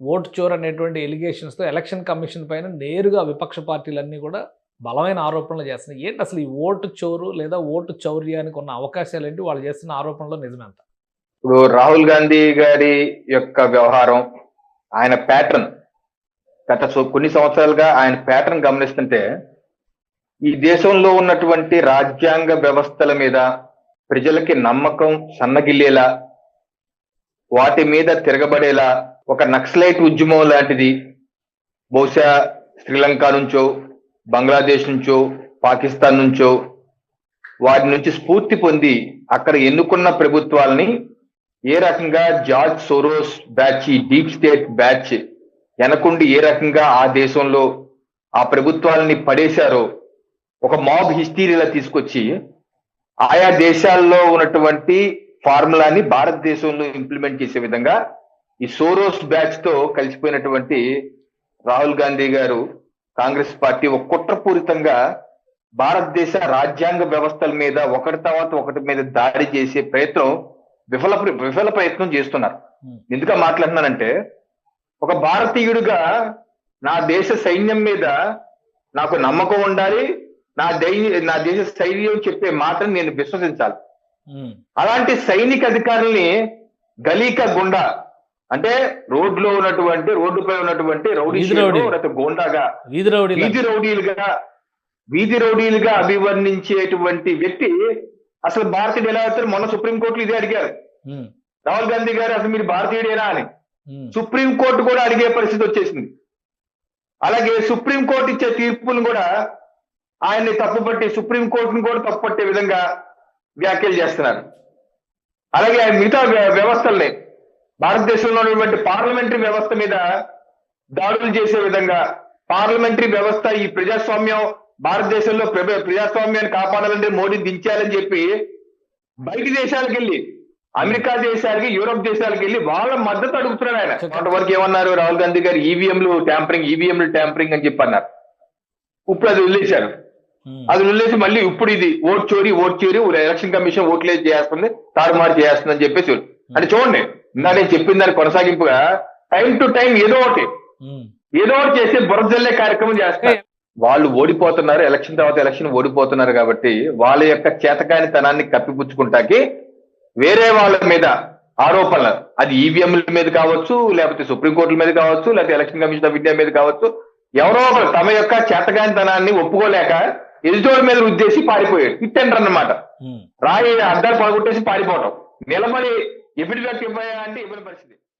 Vote చోర్ అనేటువంటి ఎలిగేషన్స్తో election commission పైన నేరుగా విపక్ష పార్టీలన్నీ కూడా బలమైన ఆరోపణలు చేస్తున్నాయి. ఏంటి అసలు ఈ ఓటు చోరు లేదా ఓటు చౌర్యానికి ఉన్న అవకాశాలు ఏంటి వాళ్ళు చేస్తున్న ఆరోపణలో నిజమెంత? ఇప్పుడు రాహుల్ గాంధీ గారి యొక్క వ్యవహారం ఆయన ప్యాటర్న్ గత సో- కొన్ని సంవత్సరాలుగా ఆయన ప్యాటర్న్ గమనిస్తుంటే ఈ దేశంలో ఉన్నటువంటి రాజ్యాంగ వ్యవస్థల మీద ప్రజలకి నమ్మకం సన్నగిల్లేలా వాటి మీద తిరగబడేలా ఒక నక్సలైట్ ఉద్యమం లాంటిది. బహుశా శ్రీలంక నుంచో బంగ్లాదేశ్ నుంచో పాకిస్తాన్ నుంచో వాటి నుంచి స్ఫూర్తి పొంది అక్కడ ఎన్నుకున్న ప్రభుత్వాలని ఏ రకంగా జార్జ్ సోరోస్ బ్యాచ్ ఈ డీప్ స్టేట్ బ్యాచ్ వెనకుండి ఏ రకంగా ఆ దేశంలో ఆ ప్రభుత్వాలని పడేశారో ఒక మాబ్ హిస్టరీలా తీసుకొచ్చి ఆయా దేశాల్లో ఉన్నటువంటి ఫార్ములాని భారతదేశంలో ఇంప్లిమెంట్ చేసే విధంగా ఈ సోరోస్ బ్యాచ్తో కలిసిపోయినటువంటి రాహుల్ గాంధీ గారు కాంగ్రెస్ పార్టీ ఒక కుట్రపూరితంగా భారతదేశ రాజ్యాంగ వ్యవస్థల మీద ఒకటి తర్వాత ఒకటి మీద దాడి చేసే ప్రయత్నం విఫల విఫల ప్రయత్నం చేస్తున్నారు. Hmm. ఎందుకు మాట్లాడుతున్నానంటే ఒక భారతీయుడిగా నా దేశ సైన్యం మీద నాకు నమ్మకం ఉండాలి నా దై నా దేశ సైన్యం చెప్పే మాటను నేను విశ్వసించాలి. ఉమ్, అలాంటి సైనిక అధికారుల్ని గలీక గుండా అంటే రోడ్లో ఉన్నటువంటి రోడ్డుపై ఉన్నటువంటి రౌడీ గోండాగా వీధి రౌడీలు వీధి రౌడీలుగా వీధి రౌడీలుగా అభివర్ణించేటువంటి వ్యక్తి అసలు భారతీయుడు ఎలా అవుతారు మొన్న సుప్రీంకోర్టులో ఇదే అడిగారు. రాహుల్ గాంధీ గారు అసలు మీరు భారతీయుడేనా అని. సుప్రీంకోర్టు కూడా అడిగే పరిస్థితి వచ్చేసింది. అలాగే సుప్రీంకోర్టు ఇచ్చే తీర్పును కూడా ఆయన్ని తప్పుపట్టి సుప్రీంకోర్టును కూడా తప్పుపట్టే విధంగా వ్యాఖ్యలు చేస్తున్నారు. అలాగే మిగతా వ్య- వ్యవస్థల్ని భారతదేశంలో ఉన్నటువంటి పార్లమెంటరీ వ్యవస్థ మీద దాడులు చేసే విధంగా పార్లమెంటరీ వ్యవస్థ ఈ ప్రజాస్వామ్యం భారతదేశంలో ప్ర- ప్రజాస్వామ్యాన్ని కాపాడాలంటే మోడీని దించాలని చెప్పి బయటి దేశాలకు వెళ్ళి అమెరికా దేశాలకి యూరోప్ దేశాలకు వెళ్ళి వాళ్ళ మద్దతు అడుగుతున్నారు ఆయన. కొంతవరకు ఏమన్నారు రాహుల్ గాంధీ గారు? ఈవీఎంలు ట్యాంపరింగ్ ఈవీఎంలు ట్యాంపరింగ్ అని చెప్పి అన్నారు. ఇప్పుడు అది వదిలేశారు. అది వదిలేసి మళ్ళీ ఇప్పుడు ఇది ఓట్ చోరీ ఓట్ చోరీ ఎలక్షన్ కమిషన్ ఓట్లే చేస్తుంది తారుమారు చేస్తుంది అని చెప్పేసి అంటే చూడండి ఇందా నేను చెప్పిన దాని కొనసాగింపుగా టైం టు టైం ఏదో ఒకటి. ఏదో ఒకటి చేసి బురజల్లే కార్యక్రమం చేస్తారు వాళ్ళు ఓడిపోతున్నారు ఎలక్షన్ తర్వాత ఎలక్షన్ ఓడిపోతున్నారు కాబట్టి వాళ్ళ యొక్క చేతకానితనాన్ని కప్పిపుచ్చుకుంటాకి వేరే వాళ్ళ మీద ఆరోపణలు. అది ఈవీఎంల మీద కావచ్చు లేకపోతే సుప్రీంకోర్టుల మీద కావచ్చు లేకపోతే ఎలక్షన్ కమిషన్ ఆఫ్ ఇండియా మీద కావచ్చు ఎవరో ఒకరు తమ యొక్క చేతకానితనాన్ని ఒప్పుకోలేక ఎదుటోడి మీద ఉద్దేశి పారిపోయాడు హిట్ ఉమ్. రాయి అద్దాలు పడగొట్టేసి పారిపోవటం. నిలబడి ఎప్పుడు ఇవ్వయా అంటే ఇవ్వని పరిస్థితి.